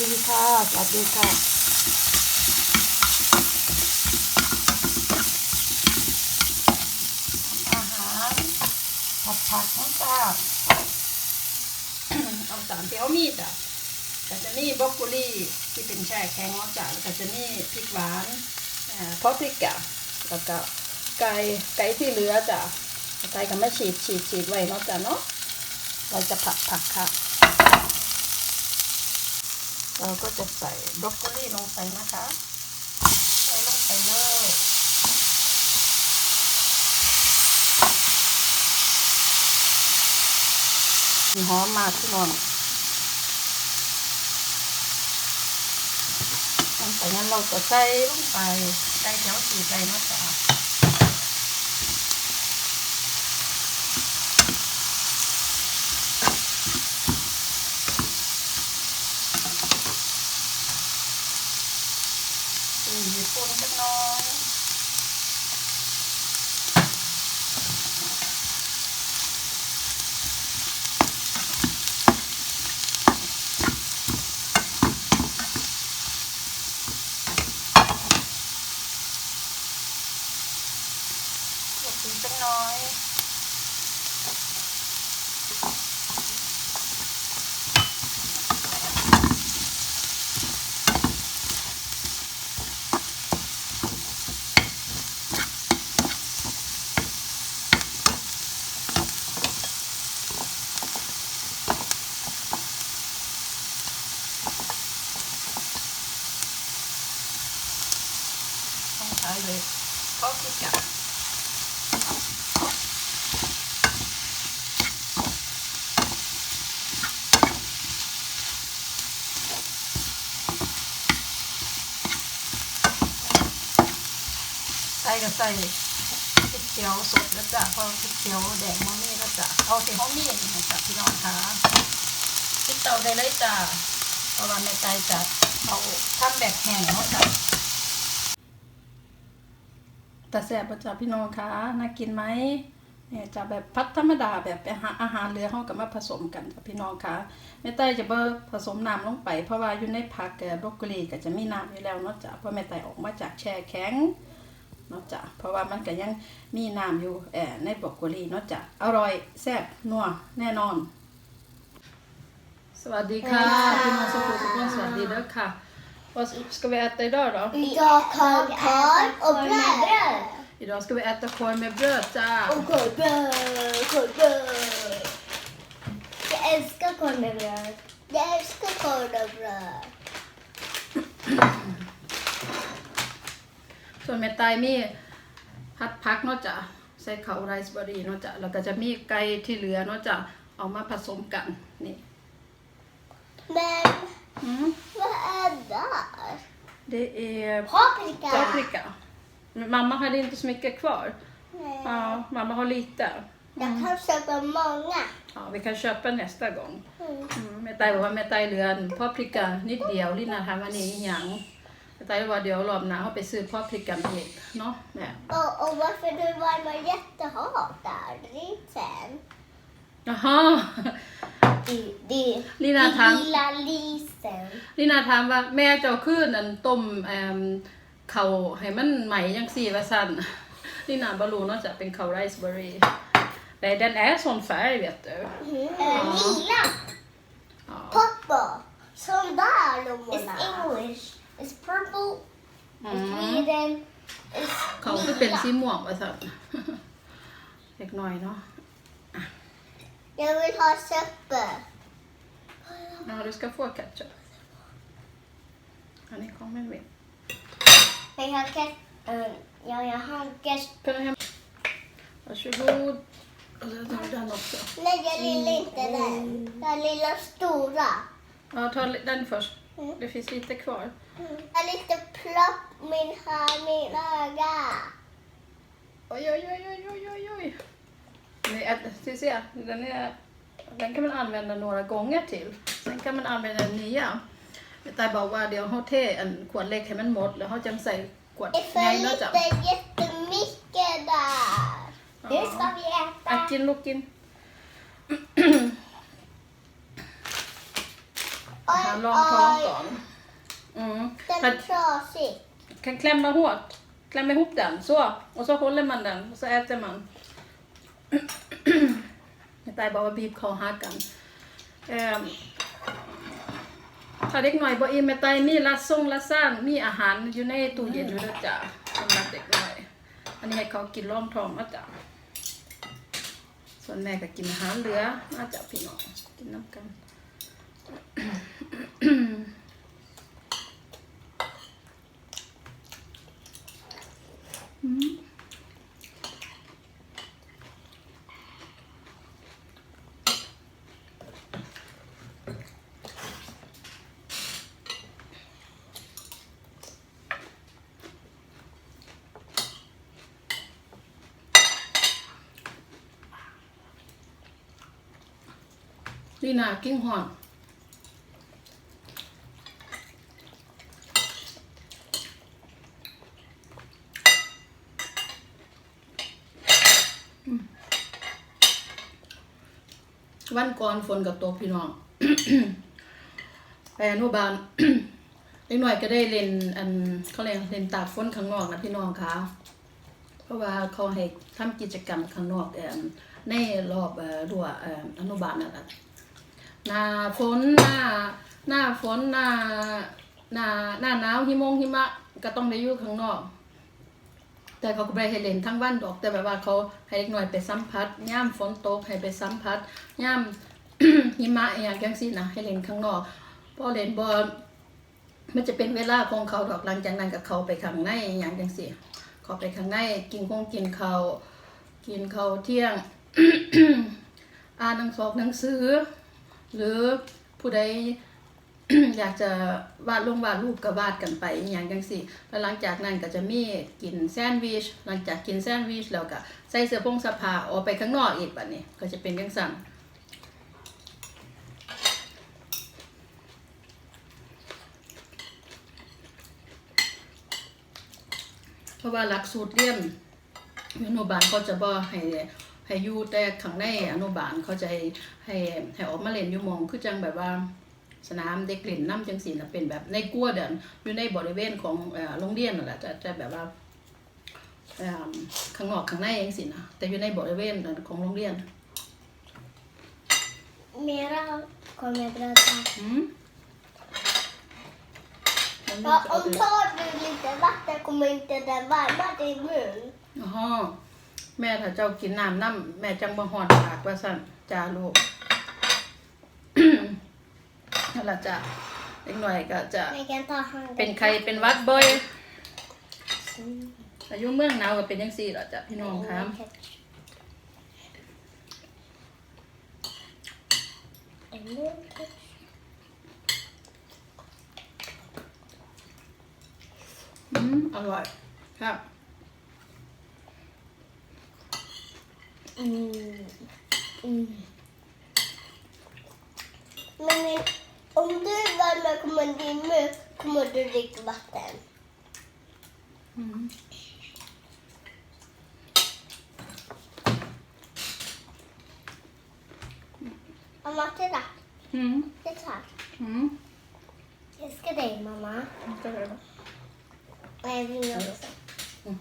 ดีค่ะสวัสดีค่ะอาหารผัดผักน้ำตาเอาตามที่เอามีดอะก็จะนี่บรอกโคลีที่เป็นแช่แข็งเนาะจ้ะแล้วก็จะนี่พริกหวานอ่าพอพริกกะแล้วก็ไก่ไก่ที่เหลือจ้ะไก่ก็ไม่ฉีดฉีดฉีดไว้เนาะจ้ะเนาะเราจะผัดผักค่ะ เราก็จะใส่บรอกโคลีลงไปนะคะ ใส่ลงไปเลยหอมมากพี่น้องหลังจากนั้นเราก็ใส่ลงไปใส่เดี๋ยวสีใจนะจ๊ะ สีญี่ปุ่นจักหน้อย กดสีจักหน้อย ต้องใช้เลยเพราะพริกอะ ใส่ ก็ใส่พริกเขียวสดแล้วจ้ะเพราะพริกเขียวแดงมันนี่แล้วจ้ะเอาที่ห้องมี่นะจ้ะพี่น้องคะพริกเตาได้เลยจ้ะเพราะว่าแม่ใจจะเอาทำแบบแห้งเนาะจ้ะแต่แซ่บป่ะจ้ะพี่น้องคะน่ากินไหมเนี่ยจะแบบพัดธรรมดาแบบอาหารอาหารเหลือเขากับมาผสมกันจ้ะพี่น้องคะแม่ไต้จะเบอผสมน้ำลงไป เพราะว่าอยู่ในผักแกบรอกโคลีก็จะมีน้ำอยู่แล้วเนาะจ้ะเพราะแม่ไต้ออกมาจากแช่แข็ง เนาะจ้ะเพราะว่ามันก็ยังมีน้ำอยู่แอบในบรอกโคลีเนาะจ้ะอร่อยแซ่บนัวแน่นอน สวัสดีค่ะพี่น้องสุขุมทุกคนสวัสดีเด้อค่ะ Vad ska vi äta idag då? Idag har vi korv och bröd. Idag ska vi äta korv med bröd จ้า Och korvbröd, korvbröd. Jag älskar korv med bröd. Jag älskar korv och bröd. ส่วนแม่ตายมีผัดผักเนาะจ้ะใส่ข้าวไรซ์เบอร์รี่เนาะจ้ะแล้วก็จะมีไก่ที่เหลือเนาะจ้ะเอามาผสมกันนี่ Men อืม vad är där? det är Paprika. paprika Men mamma hade inte så mycket kvar Nej. ja mamma har lite Jag kan köpa många. Ja, vi kan köpa nästa gång. Mm. อืมแม่ไตบอกว่าแม่ไตเหลือนพอพริกกานิดเดียวลินาทำอันนี้หยัง แม่ไตบอกว่าเดี๋ยวรอบหน้าเขาไปซื้อพอพริกกันอีกเนาะแม่ Och, och varför du varmar jättehat där? Risen. อ๋อ Det, det, Lina, det tam. lilla lisen. ลินาถามว่าแม่เจ้าขึ้นอันต้มแอมเขาวให้มันใหม่ยังสี่ว่าสั่นลินาบารูเนาะจะเป็นเขาไรซ์เบอร์รี่แต่ den är sån färg vet du Mm. Lila. ja. Pappa, sån där blommorna. It's English. It's purple. It's Mm. Sweden. It's เขาคือเป็นสีม่วงว่าสั่น เล็กน้อยเนาะ Jag vill ha socker. Ja, du ska få ketchup. Ja, ni kommer med. Jag har ket... Uh, ja, jag har ket... Kan du hem? Varsågod. Och så tar vi den också. Nej, jag gillar inte den. Den lilla stora. Ja, ta li- den först. Mm. Det finns lite kvar. Jag har lite plopp min här, min öga. Oj, oj, oj, oj, oj, oj, oj. Ni, äh, ska se, den, är, den kan man använda några gånger till. Sen kan man använda den nya. แต่บอกว่าเดี๋ยวเขาเทอันขวดเล็กให้มันหมด แล้วเขาจังใส่ขวด Det ใหญ่ är เนาะ för จ๊ะ lite jättemycket där. Nu ska vi อะ äta. กินลูกกินอาหารรองท้องก่อน Mm. Den Men är trasig. kan klämma hårt. Klämma ihop den, så. Och så håller man den och så äter man. ตายบอกว่าบีบคอหักกันเอิ่มถ้าเด็กหน่อยบอกอีแม่ไตายมีละส่งละซ่านมีอาหารอยู่ในตู้เย็นอยู่แล้วจ้ะสำหรับเด็กหน่อย อันนี้ให้เขากินร่องทองมาจ้ะส่วนแม่ก็กินอาหารเหลือมาจ้ะพี่น้องกินน้ำกัน นี่นากิ้งหอนวันก่อนฝนกับตกพี่น้อง ไปอนุบาลเล็กหน่อยก็ได้เล่นอันเขาเรียกเล่นตากฝนข้างนอกนะพี่น้องคะเพราะว่าเขาให้ทำกิจกรรมข้างนอกแต่ในรอบเอ่อรั้วเอ่ออนุบาลนั่นแหละ หน้าฝนหน้าหน้าฝนหน้าหน้าหน้าหนาวหิมงหิมะก็ต้องได้อยู่ข้างนอก แต่เขาก็ไปให้เล่นทั้งวันดอก แต่แบบว่าเขาให้เด็กหน่อยไปสัมผัสย่ามฝนตกให้ไปสัมผัสย่ามหิมะอย่างจังซี่นะให้เล่นข้างนอกพอเล่นบอลมันจะเป็นเวลาของเขาดอกหลังจากนั้นกับเขาไปข้างในอย่างจังซี่เขาไปข้างในกินคงกินเขากินเขาเที่ยง อ่านหนังสอกหนังสือ หรือผู้ใดอยากจะวาดลงวาดรูปก็วาดกันไปอย่างจังสิแล้วหลังจากนั้นก็จะมีกินแซนด์วิช หลังจากกินแซนด์วิชแล้วก็ใส่เสื้อผงสอผ้าออกไปข้างนอกอีกแบบนี้ก็จะเป็นจังสั่นเพราะว่าหลักสูตรเรียนอนุบาลเขาจะบ่ให้ ให้อยู่แต่ข้างในอนุบาลเขาจะให้ให้ให้ออกมาเล่นอยู่หมองคือจังแบบว่าสนามเด็กเล่นน้ำจังสีนะเป็นแบบในกลัวเดินอยู่ในบริเวณของเอ่อโรงเรียนนั่นแหละจะจะแบบว่าเอ่อข้างนอกข้างในจังสินะแต่อยู่ในบริเวณของโรงเรียน Mera kommer jag berätta. อืมมันมี Ja, จะเอา om ไป tar du lite vatten kommer inte den varma din mun. อ๋อ แม่ถ้าเจ้ากินน้ำน้ำแม่จังบ่หอดปากว่าสั่นจ้าลูกนั่นแหละจ้ะเล็กหน่อยก็จะ Jag kan ta handen. เป็นใครเป็นหวัดบ่อยอายุเมืองหนาวก็เป็นจังซี่แหละจ้ะพี่น้องครับ En liten. อืมอร่อยครับ Mm. Mm. Men om du värmer kommer din mun kommer du dricka vatten. อืม Och Matilda, อืม titta här. อืม Jag ska dig mamma. จะอะไรบ้าง Nej, jag vill också. Mm.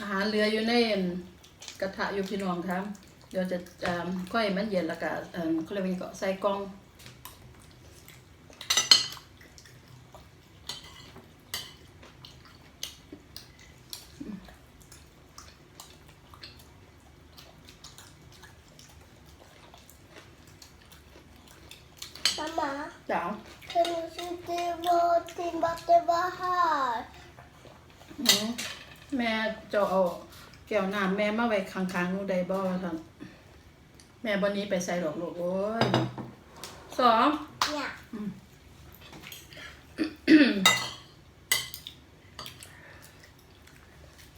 อาหาร เหลืออยู่ในกระทะอยู่พี่น้องครับเดี๋ยวจะเอิ่มค่อยมันเย็นแล้วก็เอิ่มเขาเรียกว่าไงก็ใส่กล่อง Mamma, จ้า kan du inte vara din vatten var här? อืมแม่จะเอาแก้วน้ำแม่มาไว้ข้างๆหนูได้บ่ท่านแม่บนนี้ไปใส่ดอกลูกโอ้ยสอง Ja.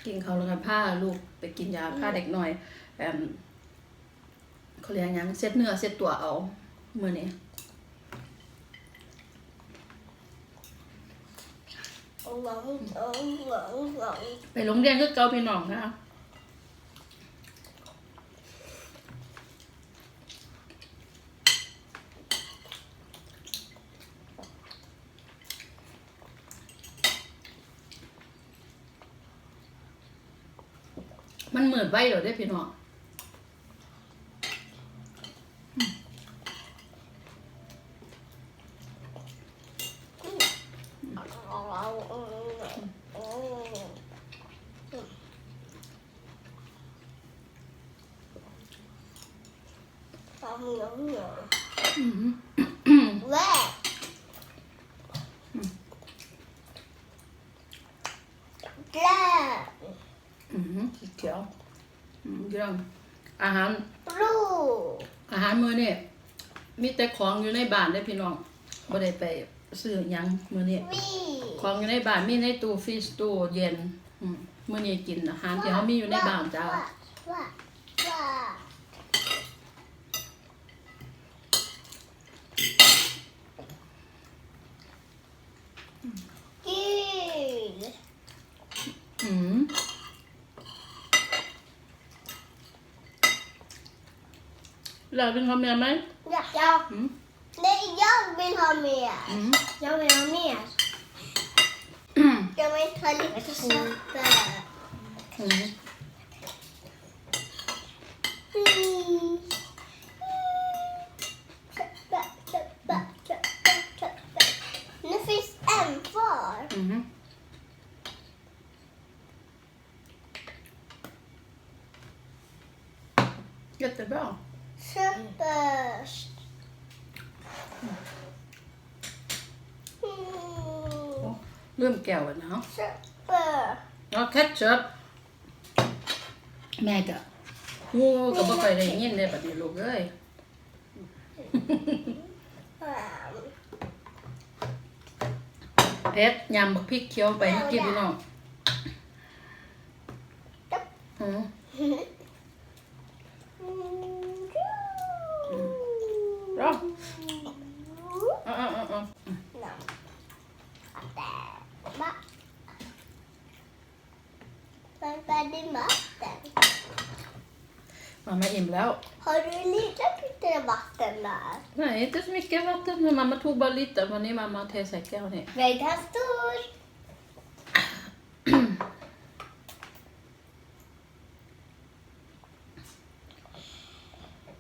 กินเขาวแล้วกันผ้าลูกไปกินยาผ้าเด็กหน่อยแอมเขาเรียกหยังเซ็ตเนื้อเซ็ตตัวเอาเมื่อนี้ Oj. ไปโรงเรียนก็เกาพี่น้องนะ มันเหมือนไว้เหรอได้อพี่น้อง อืม Where? แกล้ อืมสีเขียวอืมเรื่องอาหารรูอาหารมื้อนี่มีแต่ของอยู่ในบ้านได้อพี่น้องบ่ได้ไปซื้อหยังมื้อนี้ วีของอยู่ในบ้านมีในตู้ฟรีซตู้เย็นอืมมื้อนี้กินอาหารที่เฮามีอยู่ในบ้านจ้า ว่าว่าว่ากิน อืม เราเป็นคำเมียไหมอยาก jag อืม nej jag vill ha mer อืม jag vill ha mer อืม jag vill ta lite socker อืม Mm. Nu finns en kvar. อืม jättebra Köpest. Mm. ลืมแก้วอะเนาะ Köper. อ๋อแคทชัพแม่ก็งูก็บ่ค่อยได้ยินได้บัดนี้ลูกเอ้ยเพชรยำบักพริกเคี้ยวไปเมื่อกี้พี่น้องอืม Bra. อะอะอะอะ Var färdig maten. mamma är อิ่ม แล้ว Har du lite lite vatten där? Nej, inte så mycket vatten. Men mamma tog bara lite. Men ni mamma tar säkert och ner. Nej, den stor.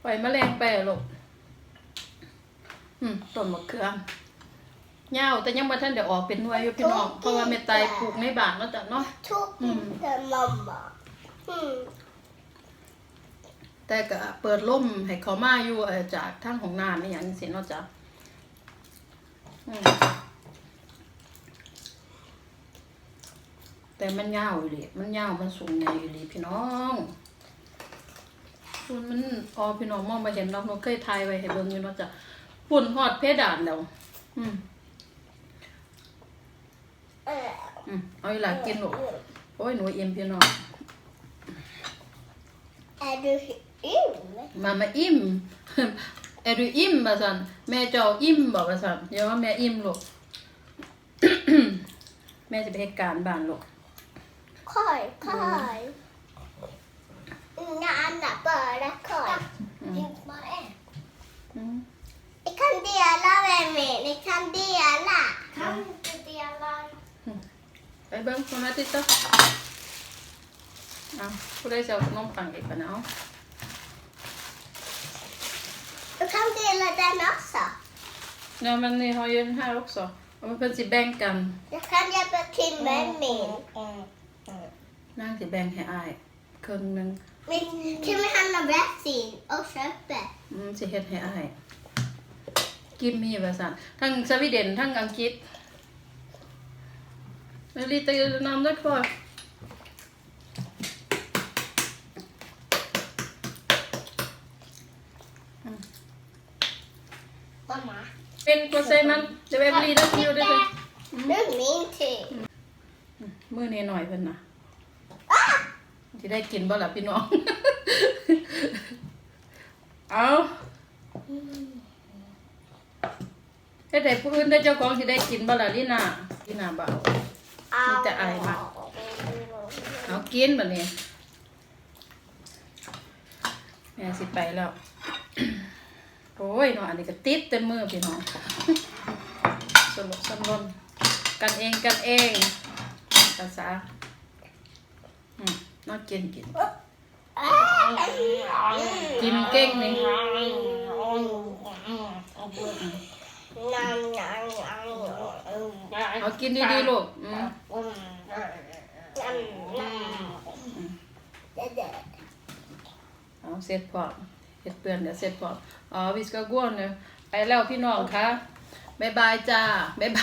ปล่อยแมลงไปอะลูกอืมต้นมะเขือเงาวแต่ยังบ่ทันได้ออกเป็นหน่วยอยู่พี่น้อง เพราะว่าแม่ไตปลูกในบ้านเนาะจ้ะเนาะ Tog inte mamma. Mm. แต่ก็เปิดล่มให้เขามาอยู่จากทางของน้ำนี่อย่างนี้สิเนาะจ้ะแต่มันยาวอยู่ดิมันยาวมันสูงใหญ่อยู่ดิพี่น้องฝุ่นมันพอพี่น้องมองมาเห็นเนาะหนูเคยทายไว้ให้เบิ่งอยู่เนาะจ้ะฝุ่นฮอดเพดานแล้ว อืมอืมเอาอีหลากินลูโอ้ยหนูเอิ่มพี่น้อง Är du in? มามาอิ่ม är du อิ่มมาสันแม่เจ้าอิ่มบอกว่าสันอย่าว่าแม่อิ่มลูกแม่จะไปเหตุการณ์บ้านลูก Korg, korg. Inga andra, bara korg. Mm. Bara en. อืม Ni kan dela med mig, ni kan dela. Kan inte dela. ไปเบิ้งคนมาติดต่อเอาผู้ได้จะเอาขนมปังอีกปะเนาะ Du kan dela den också. Ja men ni har ju den här också. Och man kan se bänken. Jag kan hjälpa till med min. นั่งสิแบ่งให้อายครึ่งหนึง Men kan vi handla bensin och köpa? อืมสิเฮ็ดให้อายกิมมี่ว่าซั่นทั้งสวีเดนทั้งอังกฤษ Men lite namn där kvar. Mamma. Men vad säger man? Det var Evelina som gjorde det. Nu är min tur. มือนี้หน่อยเพิ่นนะที่ได้กินบ่ล่ะพี่น้อง เอาเฮ็ดให้ผู้อื่นได้เจ้าของสิได้กินบ่ล่ะลีน่าลีน่าบ่เอามีแต่ไอมากเอากินแบบนี้แม่สิไปแล้ว โอ้ยเนาะอันนี้ก็ติดเต็มมือพี่น้องสนุกสนุนกันเองกันเองภาษาอืมน้องกินกิน กินเก่งนี่เอากินดีๆลูกอืมเอาเสร็จพอ เห็ดเปือนเดี๋ยวเสร็จพออ๋อวิสก็ก้วนเนี่ยไปแล้วพี่น้องคะบ๊ายบายจ้าบ๊ายบาย